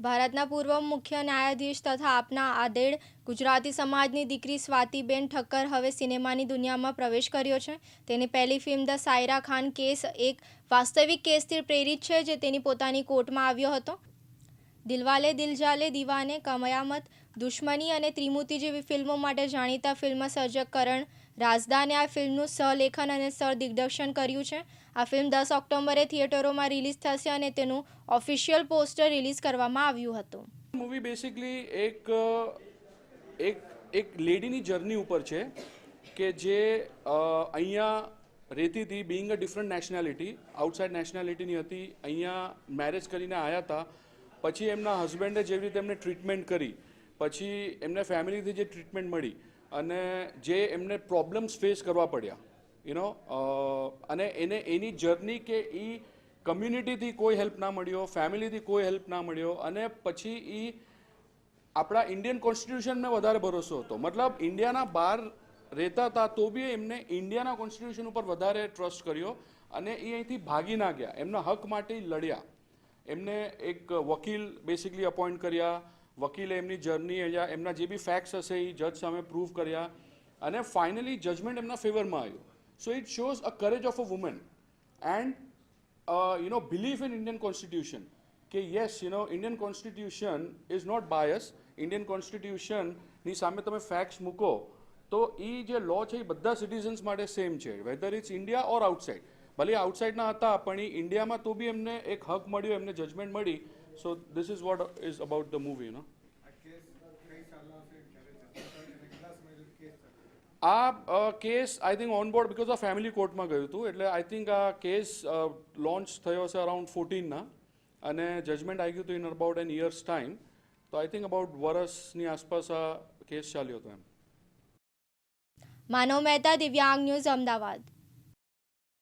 ભારતના પૂર્વ મુખ્ય ન્યાયાધીશ તથા આપના આદેડ ગુજરાતી સમાજની દીકરી સ્વાતિબેન ઠક્કર હવે સિનેમાની દુનિયામાં પ્રવેશ કર્યો છે. તેની પહેલી film the Saira Khan case એક વાસ્તવિક કેસથી પ્રેરિત છે જે તેની પોતાની કોર્ટમાં આવ્યો હતો. દિલવાલે દિલજાલે દીવાને કમયામત, દુશ્મની અને ત્રિમૂર્તિ જેવી ફિલ્મો માટે જાણીતા ફિલ્મ સર્જક કરણ રાજદાને આ ફિલ્મનું સહલેખન અને સહદિગ્દર્શન કર્યું છે. આ ફિલ્મ દસ ઓક્ટોબરે થિયેટરોમાં રિલીઝ થશે અને તેનું ઓફિશિયલ પોસ્ટર રિલીઝ કરવામાં આવ્યું હતું. મૂવી બેસિકલી એક એક એક લેડીની જર્ની ઉપર છે કે જે અહીંયા રહેતી હતી being a different nationality outside નેશનાલિટીની હતી, અહીંયા મેરેજ કરીને આવ્યા હતા, પછી એમના હસબન્ડે જેવી રીતે એમને ટ્રીટમેન્ટ કરી પછી એમને ફેમિલીથી જે ટ્રીટમેન્ટ મળી અને જે એમને પ્રોબ્લેમ્સ ફેસ કરવા પડ્યા યુનો અને એને એની જર્ની કે એ કમ્યુનિટીથી કોઈ હેલ્પ ના મળ્યો ફેમિલીથી કોઈ હેલ્પ ના મળ્યો અને પછી એ આપણા ઇન્ડિયન કોન્સ્ટિટ્યુશનને વધારે ભરોસો હતો. મતલબ ઇન્ડિયાના બહાર રહેતા હતા તો બી એમને ઇન્ડિયાના કોન્સ્ટિટ્યુશન ઉપર વધારે ટ્રસ્ટ કર્યો અને એ અહીંથી ભાગી ના ગયા. એમના હક માટે લડ્યા. એમને એક વકીલ બેસિકલી અપોઇન્ટ કર્યા. વકીલે એમની જર્ની એમના જે બી ફેક્ટ્સ હશે એ જજ સામે પ્રૂવ કર્યા અને ફાઇનલી જજમેન્ટ એમના ફેવરમાં આવ્યું. So it shows a courage of a woman and you know belief in Indian constitution કે yes you know Indian constitution is not bias Indian કોન્સ્ટિટ્યુશનની સામે તમે ફેક્ટ્સ મૂકો તો એ જે લો છે એ બધા સિટીઝન્સ માટે સેમ છે. Whether it's India or outside ભલે આઉટસાઇડના હતા, પણ એ ઇન્ડિયામાં તો બી એમને એક હક મળ્યો, એમને જજમેન્ટ મળી. So is is what is the the you know. આ case I think on board because આ ફેમિલી કોર્ટમાં ગયું હતું. એટલે આઈ થિંક આ કેસ લોન્ચ થયો છે અરાઉન્ડ ફોર્ટીનના અને જજમેન્ટ આવી ગયું હતું in about an years time તો આઈ થિંક અબાઉટ વરસની આસપાસ આ કેસ ચાલ્યો હતો એમ. માનવ મહેતા દિવ્યાંગ ન્યૂઝ અમદાવાદ.